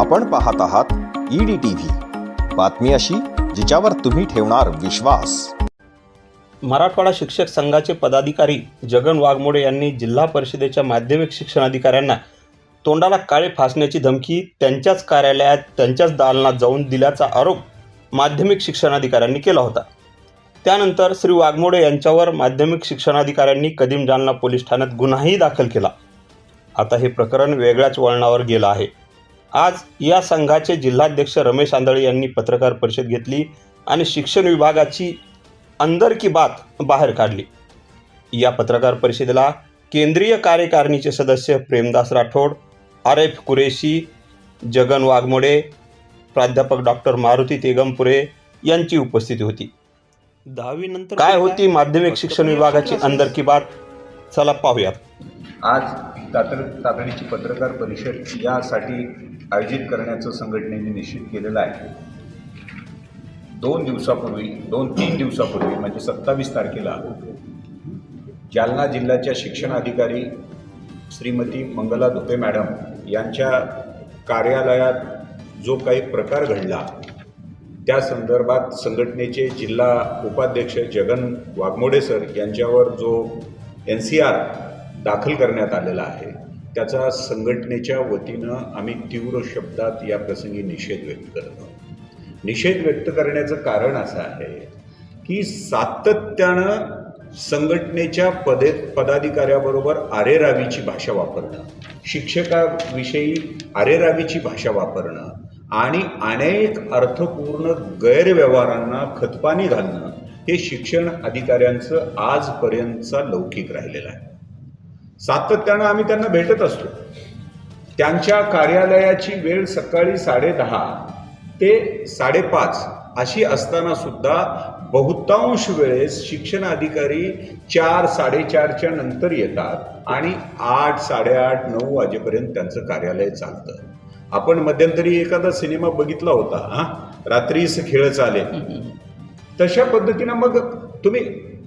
आपण पाहत आहात ईडी टीव्ही बातमी अशी जिच्यावर तुम्ही ठेवणार विश्वास. मराठवाडा शिक्षक संघाचे पदाधिकारी जगन वाघमोडे यांनी जिल्हा परिषदेच्या माध्यमिक शिक्षण अधिकाऱ्यांना तोंडाला काळे फासण्याची धमकी त्यांच्याच कार्यालयात त्यांच्याच दालनात जाऊन दिल्याचा आरोप माध्यमिक शिक्षणाधिकाऱ्यांनी केला होता. त्यानंतर श्री वाघमोडे यांच्यावर माध्यमिक शिक्षणाधिकाऱ्यांनी कदीम जालना पोलीस ठाण्यात गुन्हाही दाखल केला. आता हे प्रकरण वेगळ्याच वळणावर गेलं आहे. आज या संघाचे जिल्हाध्यक्ष रमेश आंधळे यांनी पत्रकार परिषद घेतली आणि शिक्षण विभागाची अंदर की बात बाहेर काढली. या पत्रकार परिषदेला केंद्रीय कार्यकारिणीचे सदस्य प्रेमदास राठोड आरेफ कुरेशी जगन वाघमोडे प्राध्यापक डॉक्टर मारुती तेगमपुरे यांची उपस्थिती होती. दहावीनंतर काय होती माध्यमिक शिक्षण विभागाची अंदर की बात? चला पाहूयात. आज तातड तातडीची पत्रकार परिषद यासाठी आयोजित करण्याचं संघटनेने निश्चित केलेलं आहे. दोन दिवसापूर्वी दोन तीन दिवसापूर्वी म्हणजे सत्तावीस तारखेला जालना जिल्ह्याच्या शिक्षण अधिकारी श्रीमती मंगला धुपे मॅडम यांच्या कार्यालयात जो काही प्रकार घडला त्या संदर्भात संघटनेचे जिल्हा उपाध्यक्ष जगन वाघमोडे सर यांच्यावर जो एन सी आर दाखल करण्यात आलेला आहे त्याचा संघटनेच्या वतीनं आम्ही तीव्र शब्दात या प्रसंगी निषेध व्यक्त करतो निषेध व्यक्त करण्याचं कारण असं आहे की सातत्यानं संघटनेच्या पदे पदाधिकाऱ्याबरोबर आरेरावीची भाषा वापरणं शिक्षकाविषयी आरेरावीची भाषा वापरणं आणि अनेक अर्थपूर्ण गैरव्यवहारांना खतपाणी घालणं हे शिक्षण अधिकाऱ्यांचं आजपर्यंतचा लौकिक राहिलेलं आहे. सातत्यानं आम्ही त्यांना भेटत असतो. त्यांच्या कार्यालयाची वेळ सकाळी साडेदहा ते साडेपाच अशी असताना सुद्धा बहुतांश वेळेस शिक्षण अधिकारी चार साडेचारच्या नंतर येतात आणि आठ साडेआठ नऊ वाजेपर्यंत त्यांचं कार्यालय चालतं. आपण मध्यंतरी एखादा सिनेमा बघितला होता हा? रात्रीच खेळ चाले तशा पद्धतीनं मग तुम्ही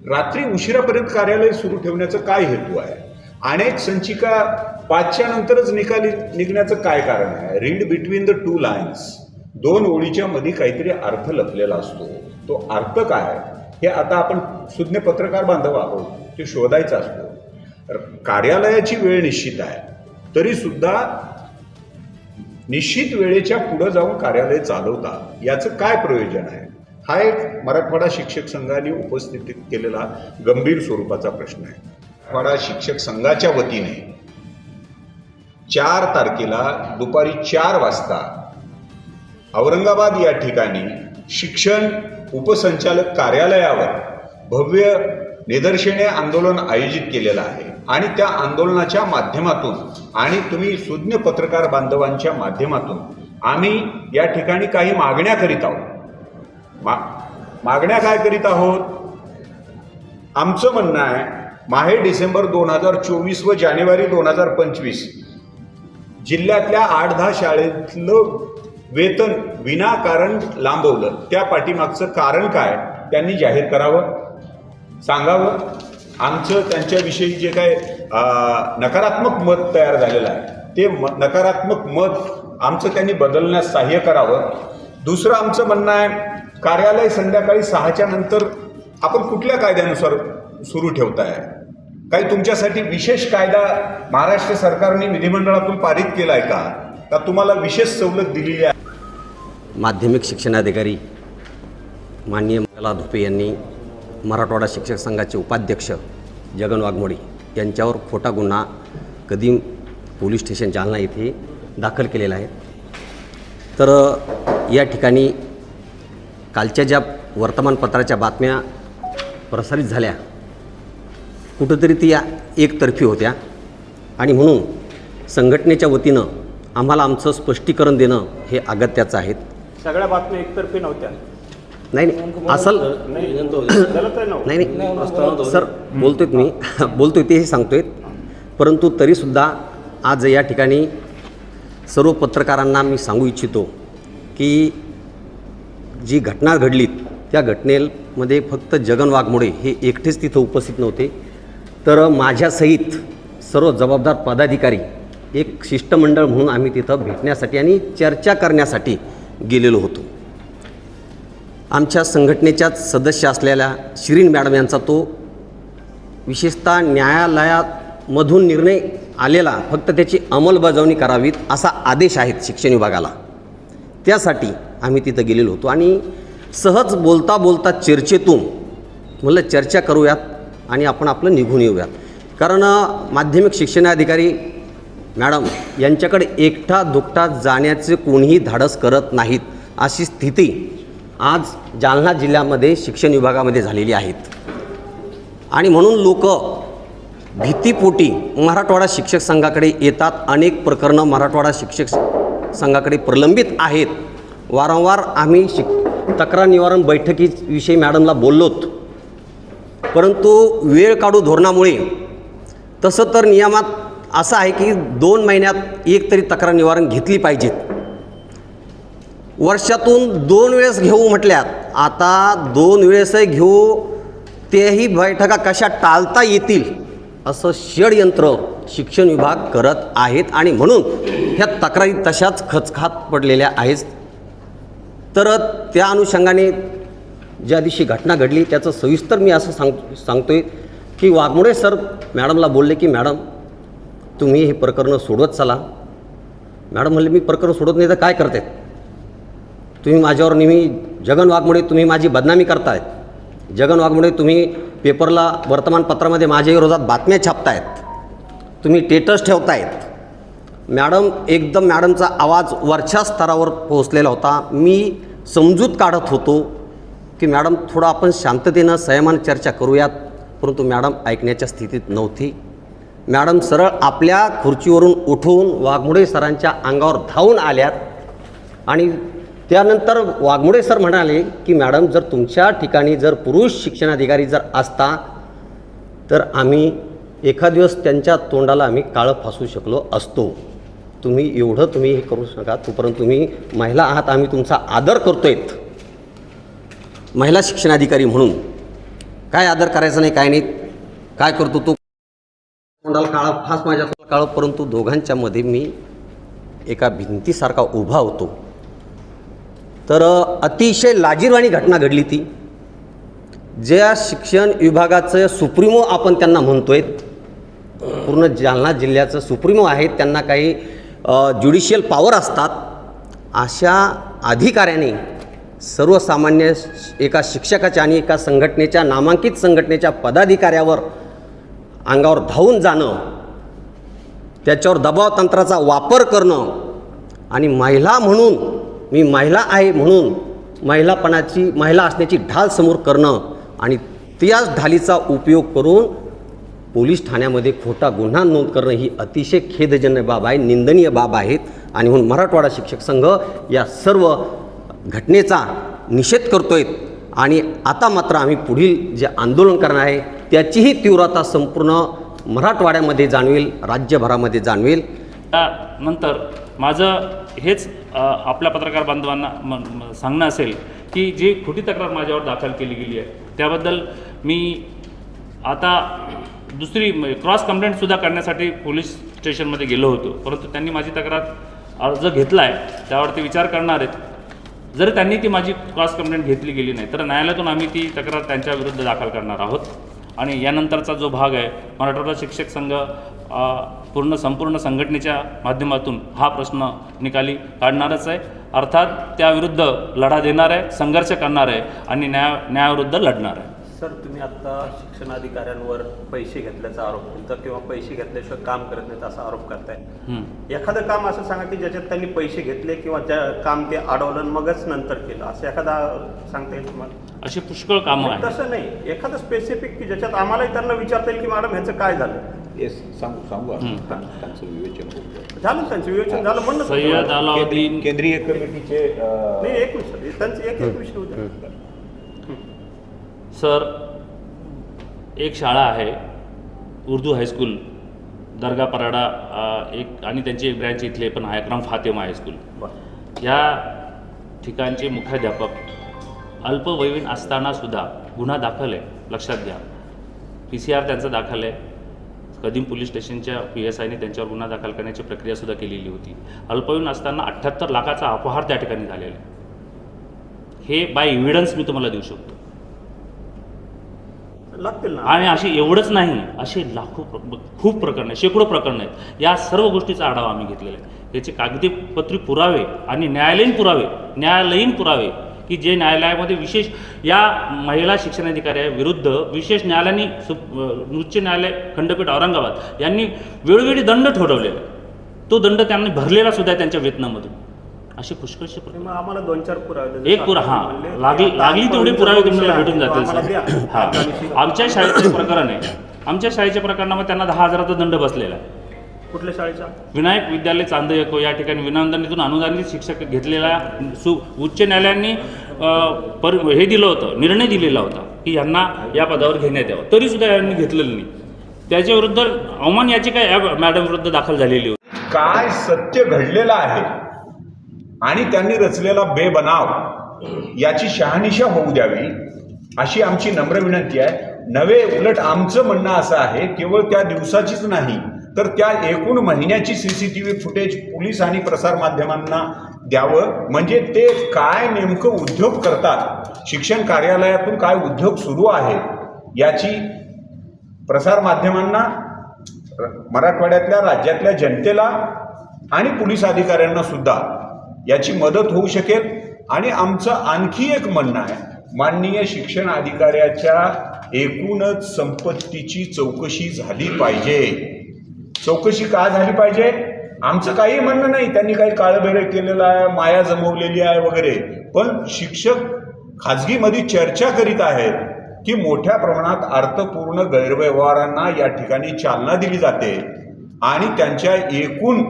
रात्री उशिरापर्यंत कार्यालय सुरू ठेवण्याचा काय हेतू आहे? अनेक संचिका पाचच्या नंतरच निकाली निघण्याचं काय कारण आहे? Read between the two lines दोन ओळीच्या मध्ये काहीतरी अर्थ लपलेला असतो. तो अर्थ काय हे आता आपण सुज्ञ पत्रकार बांधव आहोत. ते शोधायचा असतो. कार्यालयाची वेळ निश्चित आहे. तरी सुद्धा निश्चित वेळेच्या पुढं जाऊन कार्यालय चालवता याचं काय प्रयोजन आहे? हा एक मराठवाडा शिक्षक संघाने उपस्थित केलेला गंभीर स्वरूपाचा प्रश्न आहे. मराठवाडा शिक्षक संघाच्या वतीने चार तारखेला दुपारी चार वाजता औरंगाबाद या ठिकाणी शिक्षण उपसंचालक कार्यालयावर भव्य निदर्शने आंदोलन आयोजित केलेलं आहे. आणि त्या आंदोलनाच्या माध्यमातून आणि तुम्ही सुज्ञ पत्रकार बांधवांच्या माध्यमातून आम्ही या ठिकाणी काही मागण्या करीत आहोत. मा मागण्या काय करीत आहोत? आमचं म्हणणं आहे माहे डिसेंबर दोन हजार चोवीस व जानेवारी दोन हजार पंचवीस. जिल्ह्यातल्या आठ दहा शाळेतलं वेतन विनाकारण लांबवलं. त्या पाठीमागचं कारण काय? त्यांनी जाहीर करावं सांगावं. आमचं त्यांच्याविषयी जे काय नकारात्मक मत तयार झालेलं आहे ते म नकारात्मक मत आमचं त्यांनी बदलण्यास सहाय्य करावं. दुसरं आमचं म्हणणं आहे कार्यालय संध्याकाळी सहाच्या नंतर आपण कुठल्या कायद्यानुसार सुरू ठेवताय. काही तुमच्यासाठी विशेष कायदा महाराष्ट्र सरकारने विधिमंडळातून पारित केला आहे का? का तुम्हाला विशेष सवलत दिलेली आहे? माध्यमिक शिक्षणाधिकारी माननीय मला धुपे यांनी मराठवाडा शिक्षक संघाचे उपाध्यक्ष जगन वाघमोडी यांच्यावर खोटा गुन्हा कदीम पोलीस स्टेशन जालना येथे दाखल केलेला आहे. तर या ठिकाणी कालच्या ज्या वर्तमानपत्राच्या बातम्या प्रसारित झाल्या कुठंतरी ती या एकतर्फी होत्या. आणि म्हणून संघटनेच्या वतीनं आम्हाला आमचं स्पष्टीकरण देणं हे अगत्याचं आहे. सगळ्या बातम्या एकतर्फी नव्हत्या. नाही नाही. असल नाही नाही नाही. सर बोलतोय मी. बोलतोय तेही सांगतोय परंतु तरीसुद्धा आज या ठिकाणी सर्व पत्रकारांना मी सांगू इच्छितो की जी घटना घडली त्या घटनेमध्ये फक्त जगन वाघमोडे हे एकटेच तिथं उपस्थित नव्हते. तर माझ्यासहित सर्व जबाबदार पदाधिकारी एक शिष्टमंडळ म्हणून आम्ही तिथं भेटण्यासाठी आणि चर्चा करण्यासाठी गेलेलो होतो. आमच्या संघटनेच्याच सदस्य असलेल्या शिरीन मॅडम यांचा तो विशेषतः न्यायालयामधून निर्णय आलेला फक्त त्याची अंमलबजावणी करावीत असा आदेश आहेत शिक्षण विभागाला. त्यासाठी आम्ही तिथं गेलेलो होतो आणि सहज बोलता बोलता चर्चेतून म्हणलं चर्चा करूयात आणि आपण आपलं निघून येऊयात. कारण माध्यमिक शिक्षणाधिकारी मॅडम यांच्याकडे एकटा दुकटा जाण्याचे कोणीही धाडस करत नाहीत अशी स्थिती आज जालना जिल्ह्यामध्ये शिक्षण विभागामध्ये झालेली आहेत आणि म्हणून लोक भीतीपोटी मराठवाडा शिक्षक संघाकडे येतात. अनेक प्रकरणं मराठवाडा शिक्षक संघाकडे प्रलंबित आहेत. वारंवार आम्ही शिक तक्रार निवारण बैठकीविषयी मॅडमला बोललोत. परंतु वेळ काढू धोरणामुळे तसं तर नियमात असं आहे की दोन महिन्यात एक तरी तक्रार निवारण घेतली पाहिजेत. वर्षातून दोन वेळेस घेऊ म्हटल्यात आता दोन वेळेसही घेऊ तेही बैठका कशा टाळता येतील असं षडयंत्र शिक्षण विभाग करत आहेत आणि म्हणून ह्या तक्रारी तशाच खचखात पडलेल्या आहेत. तर त्या अनुषंगाने ज्या दिवशी घटना घडली त्याचं सविस्तर मी असं सांग सांगतोय की वाघमोडे सर मॅडमला बोलले की मॅडम तुम्ही हे प्रकरणं सोडवत चला. मॅडम म्हणले मी प्रकरण सोडत नाही तर काय करतायत? तुम्ही माझ्यावर नेहमी जगन वाघमोडे तुम्ही माझी बदनामी करतायत. जगन वाघमोडे तुम्ही पेपरला वर्तमानपत्रामध्ये माझ्या विरोधात बातम्या छापतायत. तुम्ही टेटस ठेवतायत. मॅडम एकदम मॅडमचा आवाज वरच्या स्तरावर पोहोचलेला होता. मी समजूत काढत होतो. की मॅडम थोडं आपण शांततेनं संयमान चर्चा करूयात. परंतु मॅडम ऐकण्याच्या स्थितीत नव्हती. मॅडम सरळ आपल्या खुर्चीवरून उठून वाघमोडे सरांच्या अंगावर धावून आल्यात. आणि त्यानंतर वाघमोडे सर म्हणाले की मॅडम जर तुमच्या ठिकाणी जर पुरुष शिक्षणाधिकारी जर असता तर आम्ही एखाद दिवस त्यांच्या तोंडाला आम्ही काळं फासू शकलो असतो. तुम्ही एवढं तुम्ही हे करू नका. तोपर्यंत तुम्ही महिला आहात. आम्ही तुमचा आदर करतोयत. महिला शिक्षणाधिकारी म्हणून काय आदर करायचा नाही काय नाही काय करतो तो? तोंडाला काळा फास माझ्या तोंडाला परंतु दोघांच्या मध्ये मी एका भिंतीसारखा उभा होतो. तर अतिशय लाजीरवाणी घटना घडली ती. ज्या शिक्षण विभागाचं सुप्रीमो आपण त्यांना म्हणतोय पूर्ण जालना जिल्ह्याचं सुप्रीमो आहेत त्यांना काही ज्युडिशियल पॉवर असतात अशा अधिकाऱ्याने सर्वसामान्य एका शिक्षकाच्या आणि एका संघटनेच्या नामांकित संघटनेच्या पदाधिकाऱ्यावर अंगावर धावून जाणं त्याच्यावर दबाव तंत्राचा वापर करणं आणि महिला म्हणून मी महिला आहे म्हणून महिलापणाची महिला असण्याची ढाल समोर करणं आणि त्याच ढालीचा उपयोग करून पोलीस ठाण्यामध्ये खोटा गुन्हा नोंद करणं ही अतिशय खेदजन्य बाब आहे निंदनीय बाब आहेत आणि म्हणून मराठवाडा शिक्षक संघ या सर्व घटनेचा निषेध करतो आहेत आणि आता मात्र आम्ही पुढील जे आंदोलन करणार आहे त्याचीही तीव्रता संपूर्ण मराठवाड्यामध्ये जाणवेल राज्यभरामध्ये जाणवेल. त्यानंतर माझं हेच आपल्या पत्रकार बांधवांना सांगणं असेल की जी खोटी तक्रार माझ्यावर दाखल केली गेली आहे त्याबद्दल मी आता दुसरी क्रॉस कंप्लेंटसुद्धा करण्यासाठी पोलीस स्टेशनमध्ये गेलो होतो. परंतु त्यांनी माझी तक्रार अर्ज घेतला आहे त्यावरती विचार करणार आहेत. जर त्यांनी ती माझी क्रॉस कंप्लेंट घेतली गेली नाही तर न्यायालयातून आम्ही ती तक्रार त्यांच्या विरुद्ध दाखल करणार आहोत. आणि यानंतरचा जो भाग आहे मराठवाडा शिक्षक संघ पूर्ण संपूर्ण संघटनेच्या माध्यमातून हा प्रश्न निकाली काढणारच आहे. अर्थात त्याविरुद्ध लढा देणार आहे संघर्ष करणार आहे आणि न्याय न्यायाविरुद्ध लढणार आहे. सर तुम्ही आत्ता शिक्षणाधिकाऱ्यांवर पैसे घेतल्याचा आरोप तुमचा किंवा पैसे घेतल्याशिवाय काम करत नाहीत असा आरोप करताय. हं. एखादं काम असं सांगा की ज्याच्यात त्यांनी पैसे घेतले किंवा ज्या काम ते अडवलं मगच नंतर केलं असं एखादा सांगता येईल तुम्हाला? अशी पुष्कळ कामं आहेत तसं नाही. एखादं स्पेसिफिक की ज्याच्यात आम्हालाही त्यांना विचारता येईल की मॅडम ह्याचं काय झालं? येस सांगू सांगू. हं. त्यांचं विवेचन होतं. झालं त्यांचं विवेचन झालं म्हणणं सय्यद अलाउद्दीन केंद्रीय कमिटीचे नाही एक मिनिट त्यांचं एक एक विषय होता सर एक शाळा आहे उर्दू हायस्कूल दर्गा पराडा एक आणि त्यांची एक ब्रँच इथले पण आहे अक्रम फातेमा हायस्कूल या ठिकाणचे मुख्याध्यापक अल्पवयीन असतानासुद्धा गुन्हा दाखल आहे लक्षात घ्या. पी सी आर त्यांचा दाखल आहे. कदीम पोलीस स्टेशनच्या पी एस आयने त्यांच्यावर गुन्हा दाखल करण्याची प्रक्रियासुद्धा केलेली होती. अल्पवयीन असताना अठ्ठ्याहत्तर लाखाचा अपहार त्या ठिकाणी झालेला आहे. हे बाय एव्हिडन्स मी तुम्हाला देऊ शकतो. लागतील ना. आणि अशी एवढंच नाही असे लाखो प्र- खूप प्रकरणं आहेत शेकडो प्रकरणं आहेत. या सर्व गोष्टीचा आढावा आम्ही घेतलेला आहे. याचे कागदीपत्री पुरावे आणि न्यायालयीन पुरावे न्यायालयीन पुरावे की जे न्यायालयामध्ये विशेष या महिला शिक्षणाधिकाऱ्याविरुद्ध विशेष न्यायालयाने सु उच्च न्यायालय खंडपीठ औरंगाबाद यांनी वेळोवेळी दंड ठरवलेला आहे. तो दंड त्यांनी भरलेला सुद्धा आहे त्यांच्या वेतनामधून. असे मग आम्हाला दोन चार पुरावे एक पुरा हा लागली लागली तेवढे पुरावे तुम्हाला भेटून जातील सर. हा. आमच्या शाळेचं प्रकरण आहे. आमच्या शाळेच्या प्रकरणामध्ये त्यांना दहा हजाराचा दंड बसलेला आहे. कुठल्या शाळेच्या विनायक विद्यालय चांदयको या ठिकाणी विनाअनुदानितून अनुदानित शिक्षक घेतलेला सु उच्च न्यायालयांनी पर हे दिलं होतं निर्णय दिलेला होता की यांना या पदावर घेण्यात यावं. तरीसुद्धा यांनी घेतलेलं नाही. त्याच्याविरुद्ध अवमान याचिका या मॅडम विरुद्ध दाखल झालेली होती. काय सत्य घडलेलं आहे? आणि त्यांनी रचलेला बेबनाव याची शहानिशा होऊ द्यावी अशी आमची नम्र विनंती आहे. नवे उलट आमचं म्हणणं असं आहे केवळ त्या दिवसाचीच नाही तर त्या एकूण महिन्याची C C T V footage police आणि प्रसारमाध्यमांना द्यावं. म्हणजे ते काय नेमकं उद्योग करतात शिक्षण कार्यालयातून काय उद्योग सुरू आहे याची प्रसारमाध्यमांना मराठवाड्यातल्या राज्यातल्या जनतेला आणि पोलीस अधिकाऱ्यांना सुद्धा याची मदत होऊ शकेल. आणि आमचं आणखी एक म्हणणं आहे माननीय शिक्षण अधिकाऱ्याच्या एकूणच संपत्तीची चौकशी झाली पाहिजे. चौकशी का झाली पाहिजे? आमचं काही म्हणणं नाही त्यांनी काही काळबेरे केलेलं आहे माया जमवलेली आहे वगैरे. पण शिक्षक खाजगीमध्ये चर्चा करीत आहेत की मोठ्या प्रमाणात अर्थपूर्ण गैरव्यवहारांना या ठिकाणी चालना दिली जाते. आणि त्यांच्या एकूण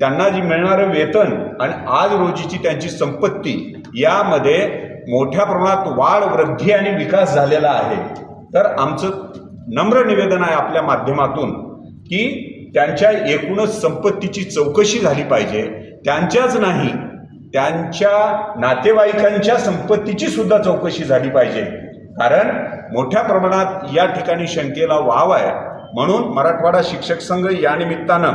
त्यांना जी मिळणारं वेतन आणि आज रोजीची त्यांची संपत्ती यामध्ये मोठ्या प्रमाणात वाढ वृद्धी आणि विकास झालेला आहे. तर आमचं नम्र निवेदन आहे आपल्या माध्यमातून की त्यांच्या एकूणच संपत्तीची चौकशी झाली पाहिजे. त्यांच्याच नाही त्यांच्या नातेवाईकांच्या संपत्तीची सुद्धा चौकशी झाली पाहिजे. कारण मोठ्या प्रमाणात या ठिकाणी शंकेला वाव आहे. म्हणून मराठवाडा शिक्षक संघ या निमित्तानं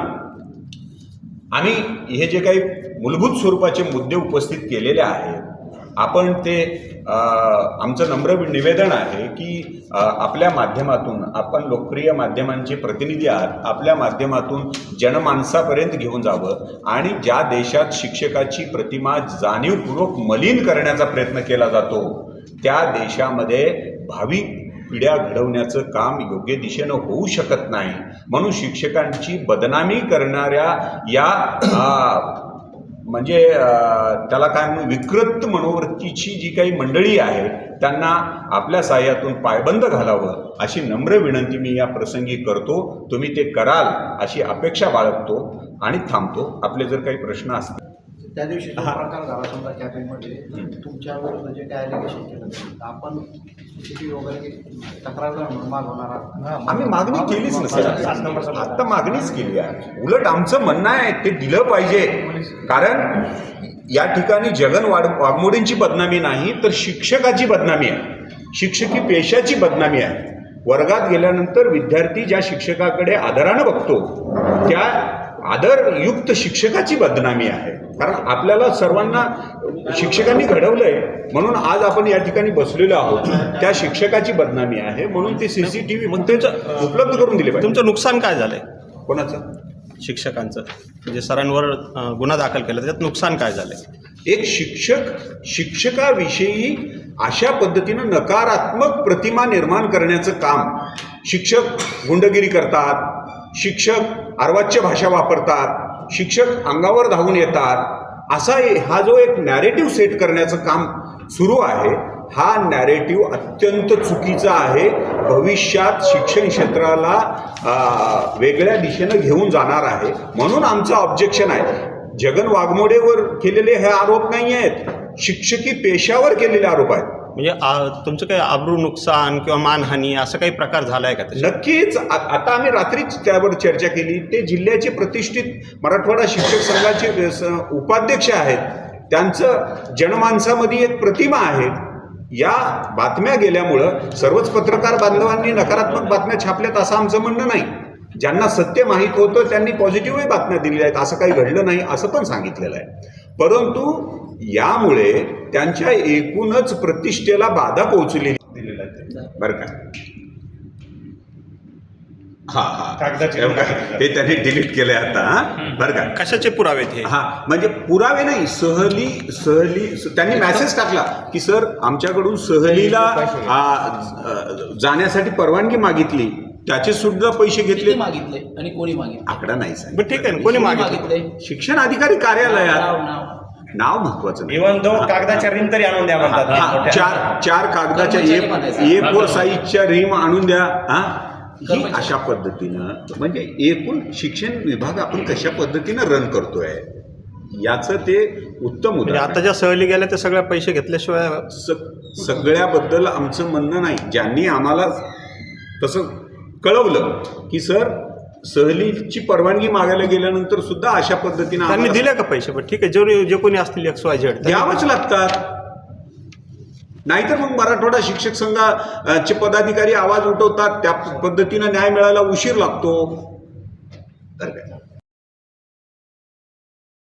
आम्ही हे जे काही मूलभूत स्वरूपाचे मुद्दे उपस्थित केलेले आहेत आपण ते आमचं नम्र निवेदन आहे की आपल्या माध्यमातून आपण लोकप्रिय माध्यमांचे प्रतिनिधी आहात आपल्या माध्यमातून जनमानसापर्यंत घेऊन जावं आणि ज्या देशात शिक्षकाची प्रतिमा जाणीवपूर्वक मलिन करण्याचा प्रयत्न केला जातो त्या देशामध्ये भावी पिढ्या घडवण्याचं काम योग्य दिशेनं होऊ शकत नाही. म्हणून शिक्षकांची बदनामी करणाऱ्या या म्हणजे त्याला काय म्हणून विकृत मनोवृत्तीची जी काही मंडळी आहे त्यांना आपल्या साह्यातून पायबंद घालावं अशी नम्र विनंती मी या प्रसंगी करतो. तुम्ही ते कराल अशी अपेक्षा बाळगतो आणि थांबतो. आपले जर काही प्रश्न असतील त्या दिवशी जो प्रकार झाला समजा कॅबिनमध्ये तुमच्या विरुद्ध जे काय ॲलिगेशन केलं? तर आपण वगैरे तक्रार म्हणून मागवणार आहात. आम्ही मागणी केलीच नसेल. आता मागणीच केली आहे. उलट आमचं म्हणणं आहे ते दिलं पाहिजे. कारण या ठिकाणी जगन वाढ वाघमोडींची बदनामी नाही तर शिक्षकाची बदनामी आहे. शिक्षकी पेशाची बदनामी आहे. वर्गात गेल्यानंतर विद्यार्थी ज्या शिक्षकाकडे आदरानं बघतो त्या आदरयुक्त शिक्षकाची बदनामी आहे. कारण आपल्याला सर्वांना शिक्षकांनी घडवलंय म्हणून आज आपण या ठिकाणी बसलेलो आहोत. त्या शिक्षकाची बदनामी आहे म्हणून ते सीसीटीव्ही उपलब्ध करून दिले पाहिजे. तुमचं नुकसान काय झालंय? कोणाचं? शिक्षकांचं. म्हणजे सरांवर गुन्हा दाखल केला त्याच्यात नुकसान काय झालंय? एक शिक्षक शिक्षकाविषयी अशा पद्धतीनं नकारात्मक प्रतिमा निर्माण करण्याचं काम शिक्षक गुंडगिरी करतात शिक्षक अर्वाच्य भाषा वापरतात शिक्षक अंगावर धावून येतात. असा हा जो एक नॅरेटिव्ह सेट करण्याचं काम सुरू आहे हा नॅरेटिव्ह अत्यंत चुकीचा आहे. भविष्यात शिक्षण क्षेत्राला वेगळ्या दिशेनं घेऊन जाणार आहे. म्हणून आमचं ऑब्जेक्शन आहे. जगन वाघमोडेवर केलेले हे आरोप नाही आहेत शिक्षकी पेशावर केलेले आरोप आहेत. म्हणजे आ, तुमचं काही आबरू नुकसान किंवा मानहानी असं काही प्रकार झालाय का नक्कीच. आता आम्ही रात्रीच त्यावर चर्चा केली. ते जिल्ह्याचे प्रतिष्ठित मराठवाडा शिक्षक संघाचे उपाध्यक्ष आहेत. त्यांचं जनमानसामध्ये एक प्रतिमा आहे. या बातम्या गेल्यामुळं सर्वच पत्रकार बांधवांनी नकारात्मक बातम्या छापल्यात असं आमचं म्हणणं नाही. ज्यांना सत्य माहीत होतं त्यांनी पॉझिटिव्हही बातम्या दिलेल्या आहेत. असं काही घडलं नाही असं पण सांगितलेलं आहे. परंतु यामुळे त्यांच्या एकूणच प्रतिष्ठेला बाधा पोहोचलेली दिलेलं आहे. बरं का? हा हा. हे त्यांनी डिलीट केलंय आता हा? बरं का? कशाचे पुरावे आहेत हे? म्हणजे पुरावे नाही सहली सहली त्यांनी मेसेज टाकला की सर आमच्याकडून सहलीला जाण्यासाठी परवानगी मागितली. त्याचे सुद्धा पैसे घेतले. मागितले आणि कोणी मागितले? आकडा नाही. बरं ठीक आहे ना कोणी मागितले? शिक्षण अधिकारी कार्यालयात. नाव महत्वाचं नाही. इव्हन दो कागदाच्या रिम तरी आणून द्या हा, म्हणतात. चार चार कागदाच्या कर्मचारी ए म्हणायचं. ए फोर साईजच्या रिम आणून द्या हा. ही कर्मचारी. अशा पद्धतीनं म्हणजे एकूण शिक्षण विभाग आपण कशा पद्धतीनं रन करतोय? याचं ते उत्तम म्हणजे उदाहरण आता ज्या सहली गेल्या त्या सगळ्या पैसे घेतल्याशिवाय स- सगळ्याबद्दल आमचं म्हणणं नाही. ज्यांनी आम्हाला तसं कळवलं की सर सहलीची परवानगी मागायला गेल्यानंतर सुद्धा अशा पद्धतीनं त्यांनी आम्हाला दिल्या का पैसे? पण ठीक आहे. जे जे कोणी असतील एक्स वाय झेड द्यावंच लागतात. नाहीतर मग मराठवाडा शिक्षक संघाचे पदाधिकारी आवाज उठवतात. त्या पद्धतीनं न्याय मिळायला उशीर लागतो.